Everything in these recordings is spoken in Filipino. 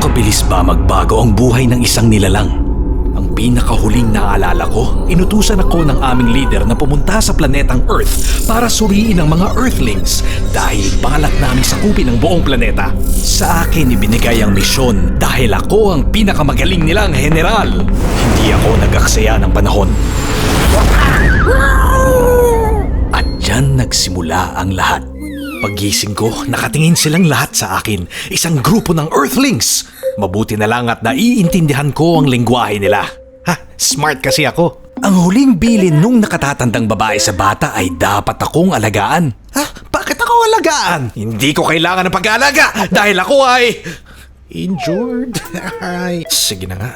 kabilis ba magbago ang buhay ng isang nilalang? Ang pinakahuling naalala ko, inutusan ako ng aming leader na pumunta sa planetang Earth para suriin ang mga Earthlings dahil balak naming sakupin ang buong planeta. Sa akin ibinigay ang misyon dahil ako ang pinakamagaling nilang general. Hindi ako nag-aksaya ng panahon. At dyan nagsimula ang lahat. Pagising ko, nakatingin silang lahat sa akin. Isang grupo ng Earthlings. Mabuti na lang at naiintindihan ko ang lingwahe nila. Ha, smart kasi ako. Ang huling bilin nung nakatatandang babae sa bata ay dapat akong alagaan. Ha? Bakit ako alagaan? Hindi ko kailangan ng pag-aalaga dahil ako ay... Injured? Sige na nga.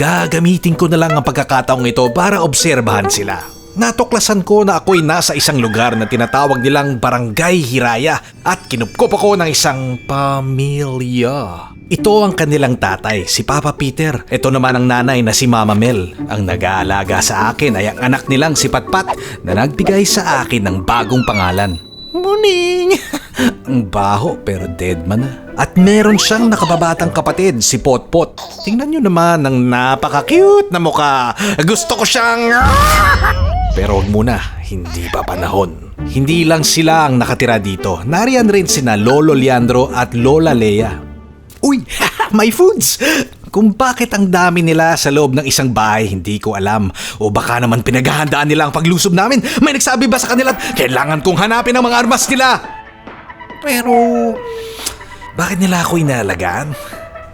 Gagamitin ko na lang ang pagkakataong ito para obserbahan sila. Natuklasan ko na ako'y nasa isang lugar na tinatawag nilang Barangay Hiraya at kinupkop ako ng isang pamilya. Ito ang kanilang tatay, si Papa Peter. Ito naman ang nanay na si Mama Mel. Ang nag-aalaga sa akin ay ang anak nilang si Patpat na nagbigay sa akin ng bagong pangalan. Muning! ang baho pero dead man na. At meron siyang nakababatang kapatid, si Potpot. Tingnan nyo naman ang napaka-cute na mukha. Gusto ko siyang... Pero wag muna, hindi pa panahon. Hindi lang sila ang nakatira dito. Nariyan rin sina Lolo Leandro at Lola Lea. Uy, my foods! Kung bakit ang dami nila sa loob ng isang bahay, hindi ko alam. O baka naman pinaghahandaan nila ang paglusob namin. May nagsabi ba sa kanila, kailangan kong hanapin ang mga armas nila? Pero, bakit nila ako inalagaan?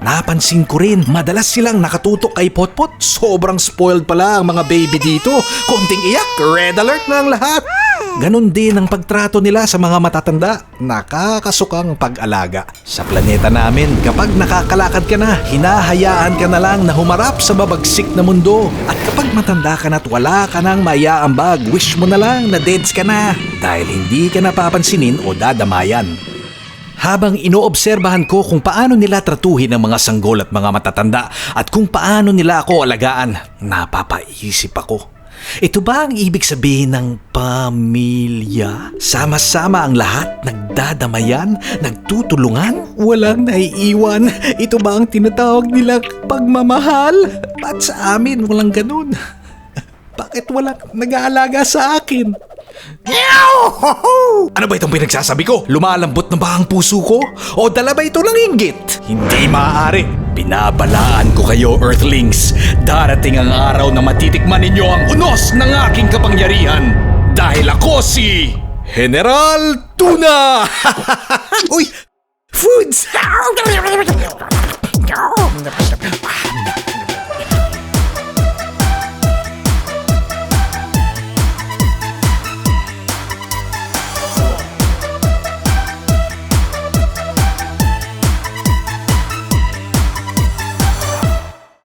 Napansin ko rin, madalas silang nakatutok kay Potpot. Sobrang spoiled pala ang mga baby dito. Konting iyak, red alert na ang lahat. Ganon din ang pagtrato nila sa mga matatanda. Nakakasukang pag-alaga. Sa planeta namin, kapag nakakalakad ka na, hinahayaan ka na lang na humarap sa babagsik na mundo. At kapag matanda ka na at wala ka nang maiaambag, wish mo na lang na deads ka na. Dahil hindi ka napapansinin o dadamayan. Habang inoobserbahan ko kung paano nila tratuhin ang mga sanggol at mga matatanda at kung paano nila ako alagaan, napapaisip ako. Ito ba ang ibig sabihin ng pamilya? Sama-sama ang lahat, nagdadamayan, nagtutulungan, walang naiiwan. Ito ba ang tinatawag nilang pagmamahal? Ba't sa amin walang ganun? Bakit walang nag-aalaga sa akin? Ano ba itong pinagsasabi ko? Lumalambot na ba ang puso ko? O dala ba ito ng inggit? Hindi maaari. Binabalaan ko kayo, Earthlings. Darating ang araw na matitikman ninyo ang unos ng aking kapangyarihan. Dahil ako si... General Tuna! Uy! Foods!